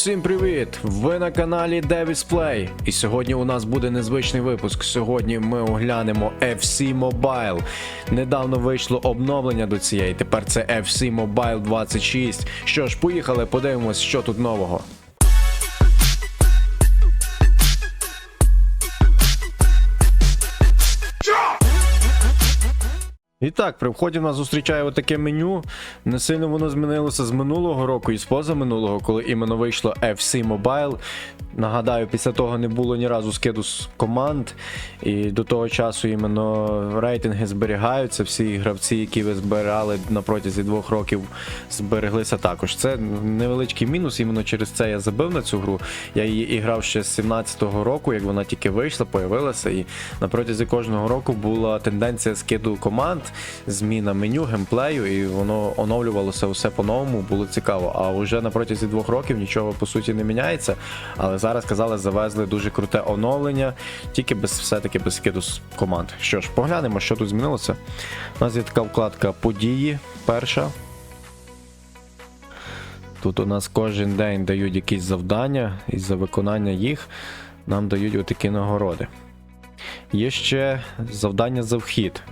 Всім привіт! Ви на каналі Davis Play. І сьогодні у нас буде незвичний випуск. Сьогодні ми оглянемо FC Mobile. Недавно вийшло обновлення до цієї. Тепер це FC Mobile 26. Що ж, поїхали, подивимось, що тут нового. І так, при вході нас зустрічає отаке меню. Не сильно воно змінилося з минулого року і з позаминулого, коли іменно вийшло FC Mobile. Нагадаю, після того не було ні разу скиду з команд, і до того часу іменно рейтинги зберігаються. Всі гравці, які ви збирали на протязі двох років, збереглися також. Це невеличкий мінус, іменно через це я забив на цю гру. Я її і грав ще з 17-го року, як вона тільки вийшла, появилася. І на протязі кожного року була тенденція скиду команд, зміна меню, геймплею, і воно оновлювалося все по-новому, було цікаво. А вже на протязі двох років нічого по суті не міняється. Але зараз казали, завезли дуже круте оновлення, тільки без все-таки без скиду команд. Що ж, поглянемо, що тут змінилося. У нас є така вкладка події. Перша. Тут у нас кожен день дають якісь завдання, і за виконання їх нам дають отакі нагороди. Є ще завдання за вхід.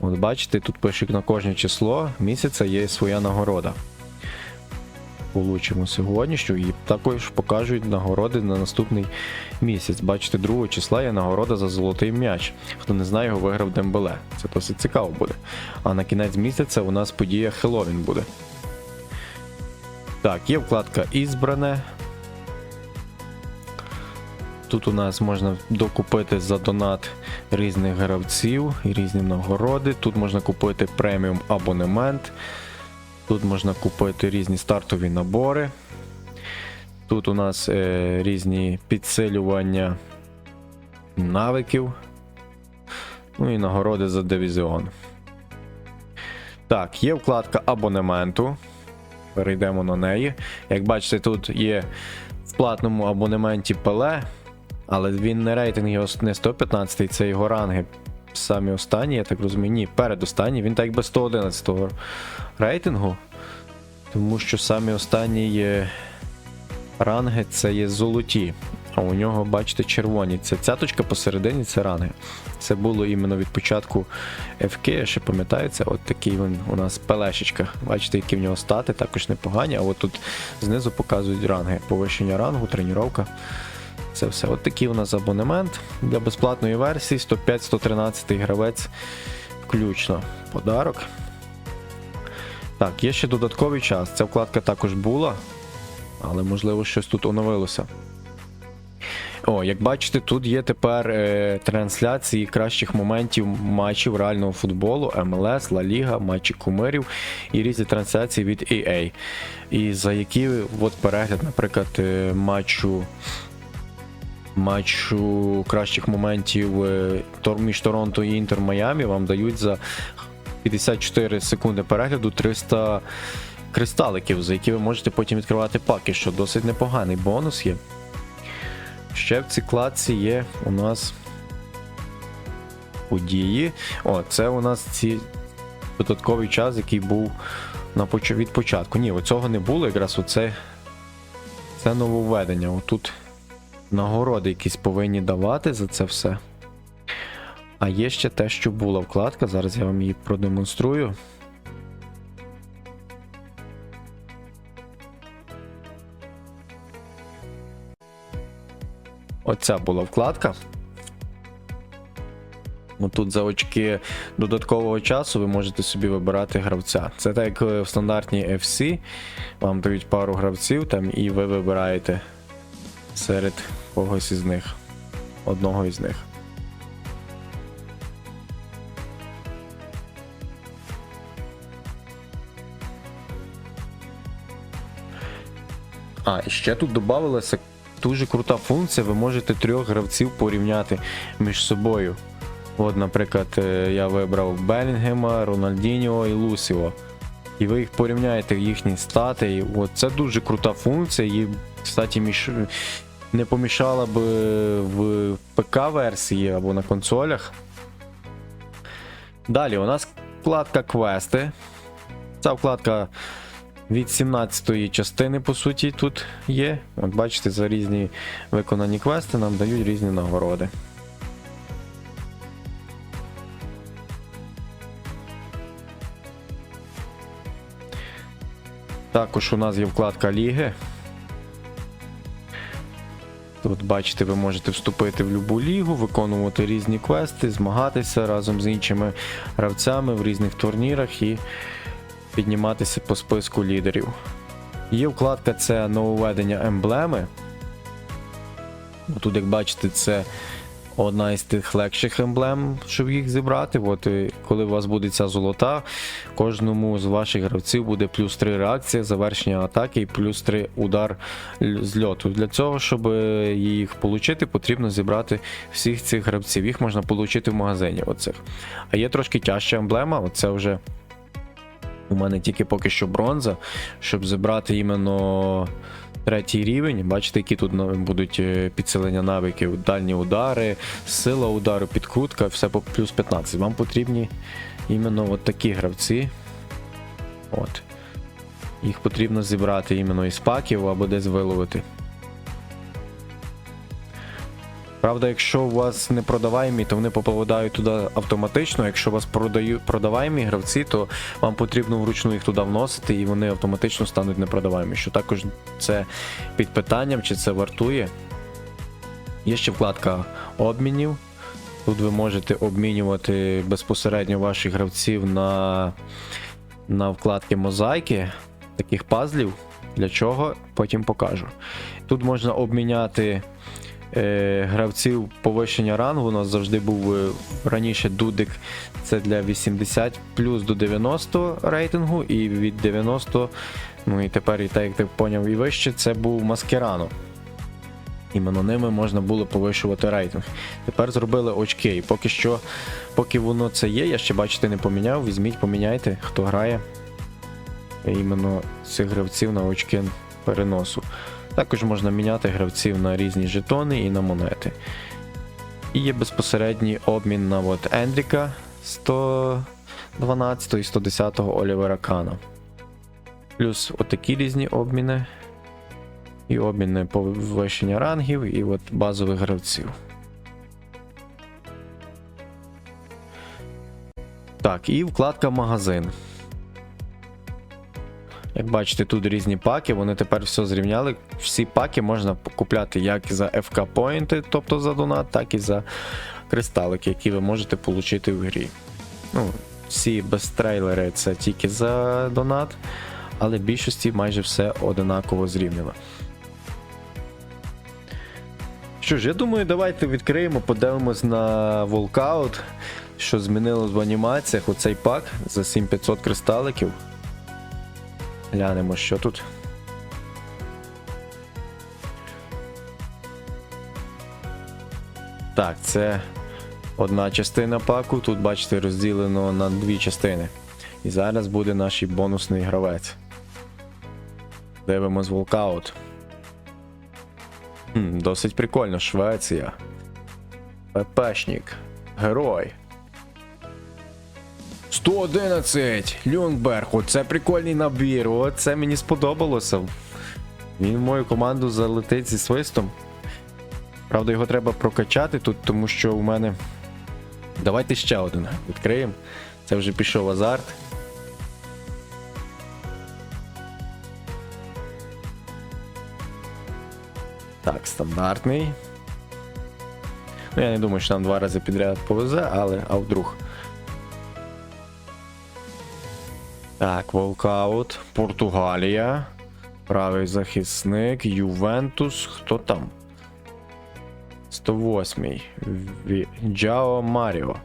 От бачите, тут пише на кожне число місяця є своя нагорода. Получимо сьогоднішню і також покажуть нагороди на наступний місяць. Бачите, 2 числа є нагорода за золотий м'яч. Хто не знає, його виграв Дембеле. Це досить цікаво буде. А на кінець місяця у нас подія Хеллоуін буде. Так, є вкладка Ізбране. Тут у нас можна докупити за донат різних гравців і різні нагороди. Тут можна купити преміум абонемент. Тут можна купити різні стартові набори. Тут у нас е, різні підсилювання навиків. Ну і нагороди за дивізіон. Так, є вкладка абонементу. Перейдемо на неї. Як бачите, тут є в платному абонементі Пеле, але він не рейтинг його не 115, це його ранги. Самі останні, я так розумію. Ні, передостанній, він так якби 111 рейтингу. Тому що самі останні ранги це є золоті. А у нього, бачите, червоні. Це цяточка посередині це ранги. Це було іменно від початку FK, я ще пам'ятаю, от такий він у нас пелешечка. Бачите, які в нього стати, також непогані. А от тут знизу показують ранги. Повищення рангу, тренування. Це все. От такий у нас абонемент для безплатної версії 105-113 гравець включно. Подарок. Так, є ще додатковий час. Ця вкладка також була, але можливо щось тут оновилося. О, як бачите, тут є тепер е, трансляції кращих моментів матчів реального футболу, МЛС, Ла Ліга, матчі кумирів і різні трансляції від EA. І за які от перегляд, наприклад, е, матчу матчу кращих моментів е, між Торонто і Інтер Майамі вам дають за 54 секунди перегляду 300 кристаликів, за які ви можете потім відкривати паки, що досить непоганий бонус є. Ще в цій кладці є у нас події. О, це у нас ці додатковий час, який був на від початку. Ні, оцього не було, якраз оце це нововведення. Отут нагороди якісь повинні давати за це все. А є ще те, що була вкладка. Зараз я вам її продемонструю. Оця була вкладка. Ну, Тут за очки додаткового часу ви можете собі вибирати гравця. Це так як в стандартній FC. Вам дають пару гравців там, і ви вибираєте серед когось із них. Одного із них. А, і ще тут додавалася дуже крута функція. Ви можете трьох гравців порівняти між собою. От, наприклад, е, я вибрав Белінгема, Рональдіньо і Лусіо. І ви їх порівняєте їхні стати. І от це дуже крута функція. І, кстати, між... не помішала б в ПК-версії або на консолях. Далі у нас вкладка квести. Ця вкладка від 17-ї частини, по суті, тут є. От бачите, за різні виконані квести нам дають різні нагороди. Також у нас є вкладка Ліги. Тут, бачите, ви можете вступити в будь-яку лігу, виконувати різні квести, змагатися разом з іншими гравцями в різних турнірах і підніматися по списку лідерів. Є вкладка це нововведення емблеми. Тут, як бачите, це одна із тих легших емблем, щоб їх зібрати. От, коли у вас буде ця золота, кожному з ваших гравців буде плюс 3 реакція, завершення атаки і плюс 3 удар з льоту. Для цього, щоб е, їх отримати, потрібно зібрати всіх цих гравців. Їх можна отримати в магазині. Оцих. А є трошки тяжча емблема, оце вже у мене тільки поки що бронза, щоб зібрати іменно третій рівень. Бачите, які тут будуть е, підсилення навиків, дальні удари, сила удару, підкрутка, все по плюс 15. Вам потрібні іменно от такі гравці. От. Їх потрібно зібрати іменно із паків або десь виловити. Правда, якщо у вас не продаваємі, то вони попадають туди автоматично. Якщо у вас продаю, продаваємі гравці, то вам потрібно вручну їх туди вносити, і вони автоматично стануть непродаваємі. Що також це під питанням, чи це вартує. Є ще вкладка обмінів. Тут ви можете обмінювати безпосередньо ваших гравців на, на вкладки мозаїки, таких пазлів. Для чого? Потім покажу. Тут можна обміняти гравців повищення рангу. У нас завжди був е, раніше дудик, це для 80 плюс до 90 рейтингу, і від 90, ну і тепер, і так як ти поняв, і вище, це був маскерано. Іменно ними можна було повищувати рейтинг. Тепер зробили очки. І поки що, поки воно це є, я ще бачите не поміняв. Візьміть, поміняйте, хто грає іменно цих гравців на очки переносу. Також можна міняти гравців на різні жетони і на монети. І є безпосередній обмін на от Ендріка 112 і 110 Олівера Кана. Плюс отакі різні обміни. І обміни повищення рангів, і от базових гравців. Так, і вкладка магазин. Як бачите, тут різні паки, вони тепер все зрівняли. Всі паки можна купляти як за FK поінти, тобто за донат, так і за кристалики, які ви можете отримати в грі. Ну, всі безтрейлери це тільки за донат, але в більшості майже все одинаково зрівняно. Що ж, я думаю, давайте відкриємо, подивимось на волкаут, що змінилось в анімаціях. Оцей пак за 7500 кристаликів. Глянемо, що тут. Так, це одна частина паку. Тут, бачите, розділено на дві частини. І зараз буде наш бонусний гравець. Дивимось волкаут. Хм, досить прикольно, Швеція. ППшник. Герой. 111! Люнгберг, оце прикольний набір, оце мені сподобалося. Він в мою команду залетить зі свистом. Правда, його треба прокачати тут, тому що у мене. Давайте ще один відкриємо. Це вже пішов азарт. Так, стандартний. Ну, я не думаю, що нам два рази підряд повезе, але а вдруг. Так, Волкаут, Португалія. Правий захисник, Ювентус. Хто там? 108-й. Джао Маріо.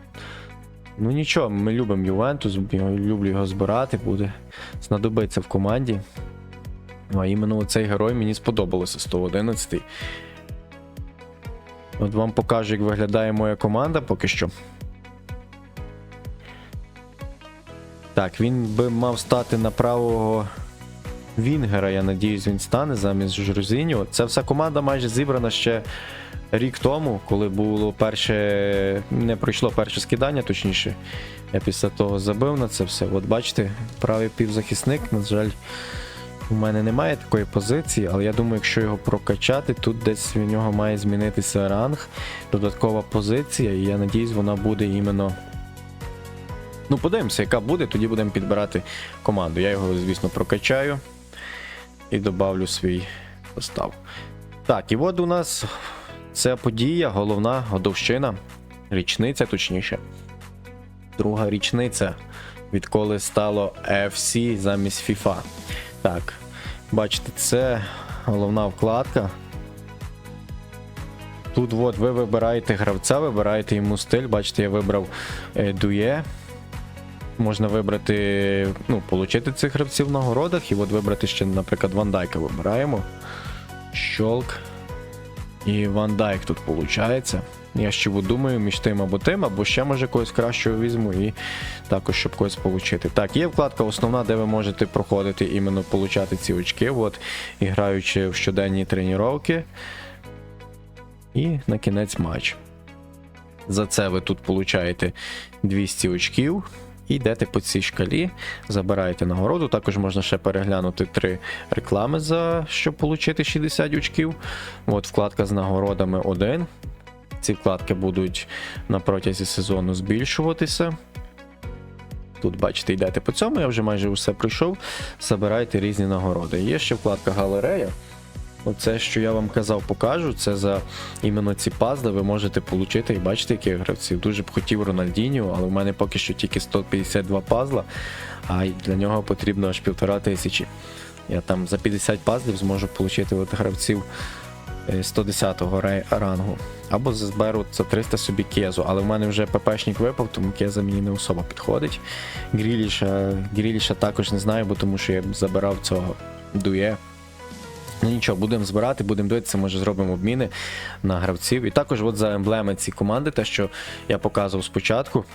Ну нічого, ми любимо Ювентус, люблю його збирати, буде знадобиться в команді. Ну, а іменно цей герой мені сподобалося 111. От вам покажу, як виглядає моя команда поки що. Так, він би мав стати на правого Вінгера, я надіюсь, він стане замість Жорзіньо. Це вся команда майже зібрана ще рік тому, коли було перше. Не пройшло перше скидання, точніше. Я після того забив на це все. От бачите, правий півзахисник, на жаль, У мене немає такої позиції, але я думаю, якщо його прокачати, тут десь в нього має змінитися ранг, додаткова позиція, і я надіюсь, вона буде іменно. Ну, подивимося, яка буде, тоді будемо підбирати команду. Я його, звісно, прокачаю і добавлю свій состав. Так, і от у нас ця подія, головна годовщина, річниця, точніше. Друга річниця, відколи стало FC замість FIFA. Так, бачите, це головна вкладка. Тут от ви вибираєте гравця, вибираєте йому стиль. Бачите, я вибрав е, дує. Можна вибрати, ну, отримати цих гравців в нагородах, і от вибрати ще, наприклад, Ван Дайка вибираємо. Щолк. І Ван Дайк тут виходить. Я ще думаю між тим або тим, або ще може когось кращого візьму і також щоб когось отримати. Так, є вкладка основна, де ви можете проходити іменно получати ці очки, от, і граючи в щоденні тренування. І на кінець матч. За це ви тут получаєте 200 очків. Йдете по цій шкалі, забираєте нагороду. Також можна ще переглянути три реклами, за щоб отримати 60 очків. От вкладка з нагородами 1. Ці вкладки будуть на протязі сезону збільшуватися. Тут, бачите, йдете по цьому, я вже майже усе пройшов. Забирайте різні нагороди. Є ще вкладка галерея. Оце, що я вам казав, покажу. Це за іменно ці пазли ви можете отримати і бачите, яких гравців. Дуже б хотів Рональдіню, але в мене поки що тільки 152 пазла, а для нього потрібно аж півтора тисячі. Я там за 50 пазлів зможу отримати от гравців е, 110-го рангу. Або зберу за 300 собі кезу, але в мене вже ППшник випав, тому кеза мені не особо підходить. Гріліша, Гріліша також не знаю, бо тому що я забирав цього дує. Ну нічого, будемо збирати, будемо дивитися, може зробимо обміни на гравців. І також от за емблеми ці команди, те, що я показував спочатку,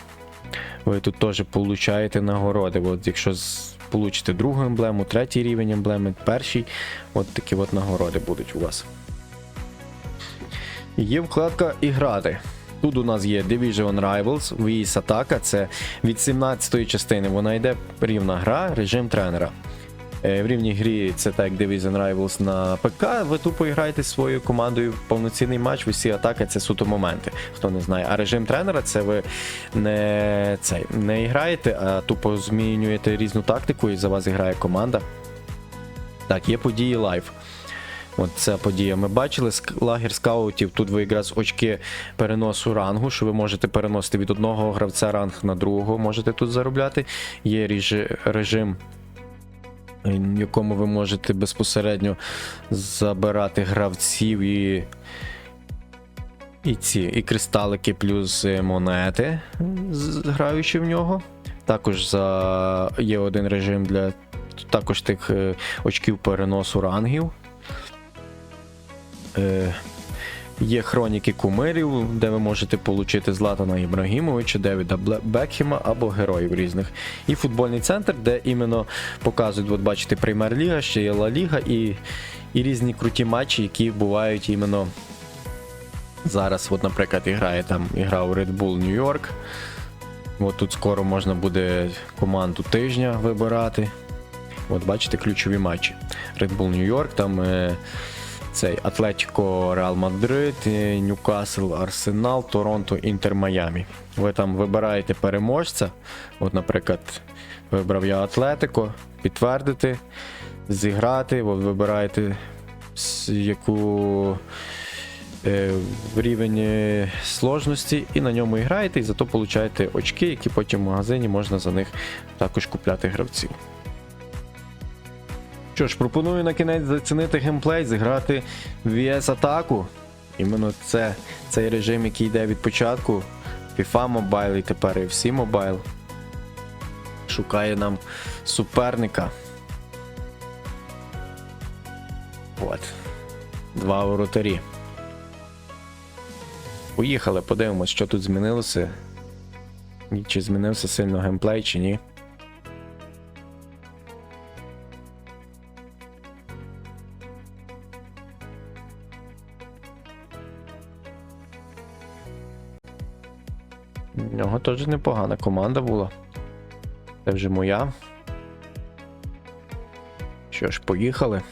ви тут теж получаєте нагороди. От якщо получите другу емблему, третій рівень емблеми, перший, от такі от нагороди будуть у вас. Є вкладка іграти. Тут у нас є Division Rivals, VS Атака, це від 17-ї частини. Вона йде рівна гра, режим тренера. Е, В рівній грі це так як Division Rivals на ПК. Ви тупо граєте своєю командою в повноцінний матч. Усі атаки це суто моменти, хто не знає. А режим тренера це ви не, цей, не граєте, а тупо змінюєте різну тактику і за вас грає команда. Так, є події лайв. От ця подія. Ми бачили лагер скаутів. Тут ви якраз очки переносу рангу, що ви можете переносити від одного гравця ранг на другого, можете тут заробляти. Є режим в якому ви можете безпосередньо забирати гравців і. І ці, і кристалики, плюс монети, граючи в нього. Також за, є один режим для також тих е, очків переносу рангів. Е, Є хроніки кумирів, де ви можете отримати Златана Ібрагімовича, Девіда Бекхема або героїв різних. І футбольний центр, де іменно показують, от бачите, Прем'єр-ліга, ще є Ла Ліга і, і різні круті матчі, які бувають іменно зараз. От, наприклад, грає там ігра у Red Bull New York. От тут скоро можна буде команду тижня вибирати. От бачите ключові матчі. Red Bull New York, там. Е, цей Атлетіко Реал Мадрид, е, Ньюкасл, Арсенал, Торонто, Інтер Майамі. Ви там вибираєте переможця. От, наприклад, вибрав я Атлетико, підтвердити, зіграти, от вибираєте яку е, рівень е, сложності, і на ньому і граєте, і зато получаєте очки, які потім в магазині можна за них також купляти гравців. Що ж, пропоную на кінець зацінити геймплей, зіграти в VS атаку. Іменно це цей режим, який йде від початку. FIFA Mobile і тепер FC Mobile. Шукає нам суперника. От. Два воротарі. Поїхали, подивимось, що тут змінилося. Чи змінився сильно геймплей, чи ні. В нього теж непогана команда була. Це вже моя. Що ж, поїхали.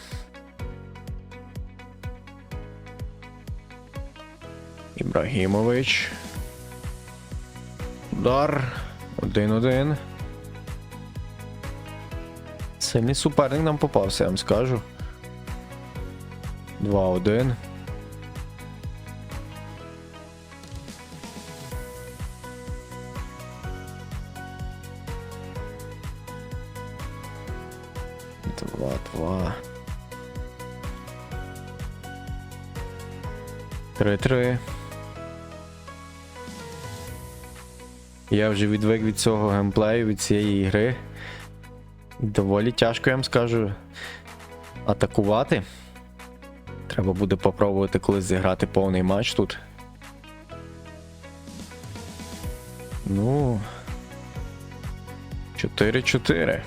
Ібрагімович. Удар. 1-1. Сильний суперник нам попався, я вам скажу. 2-1. Два-два. Три-три. Я вже відвик від цього геймплею, від цієї гри. Доволі тяжко, я вам скажу. Атакувати. Треба буде попробувати колись зіграти повний матч тут. Ну. 4-4.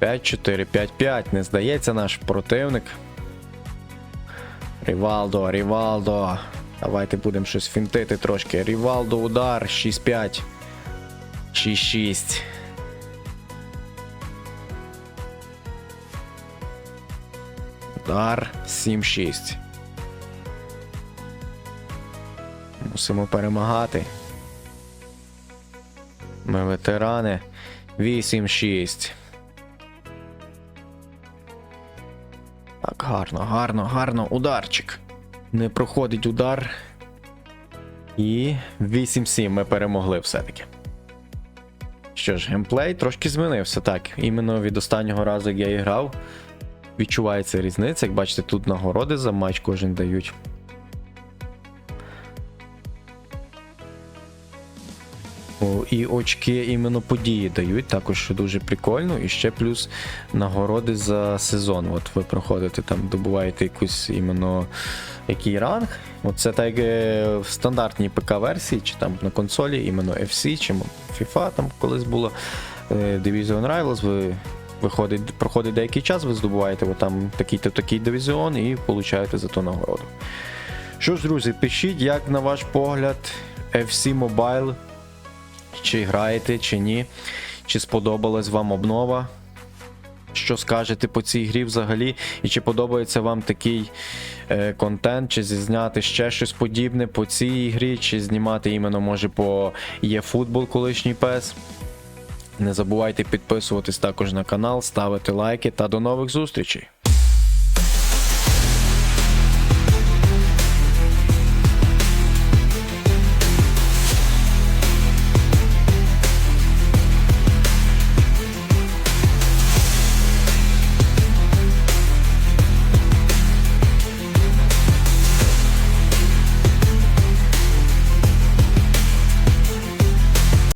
5-4, 5-5. Не здається наш противник. Рівалдо, Рівалдо. Давайте будемо щось фінтити трошки. Рівалдо удар 6-5. 6-6. Удар 7-6. Мусимо перемагати. Ми ветерани. 8-6. Гарно, гарно, гарно. Ударчик. Не проходить удар. І 8-7 ми перемогли все-таки. Що ж, геймплей трошки змінився. Так, іменно від останнього разу, як я і грав, відчувається різниця. Як бачите, тут нагороди за матч кожен дають. І очки іменно події дають, також дуже прикольно. І ще плюс нагороди за сезон. От ви проходите там, добуваєте якусь іменно який ранг. От це так е, в стандартній ПК-версії, чи там на консолі, іменно FC, чи FIFA там колись було. е, Division Rivals, ви виходить, проходить деякий час, ви здобуваєте там такий-то такий дивізіон і получаєте за то нагороду. Що ж, друзі, пишіть, як на ваш погляд, FC Mobile чи граєте, чи ні, чи сподобалась вам обнова. Що скажете по цій грі взагалі? І чи подобається вам такий е, контент, чи зізняти ще щось подібне по цій грі, чи знімати іменно може по eFootball колишній PES? Не забувайте підписуватись також на канал, ставити лайки та до нових зустрічей!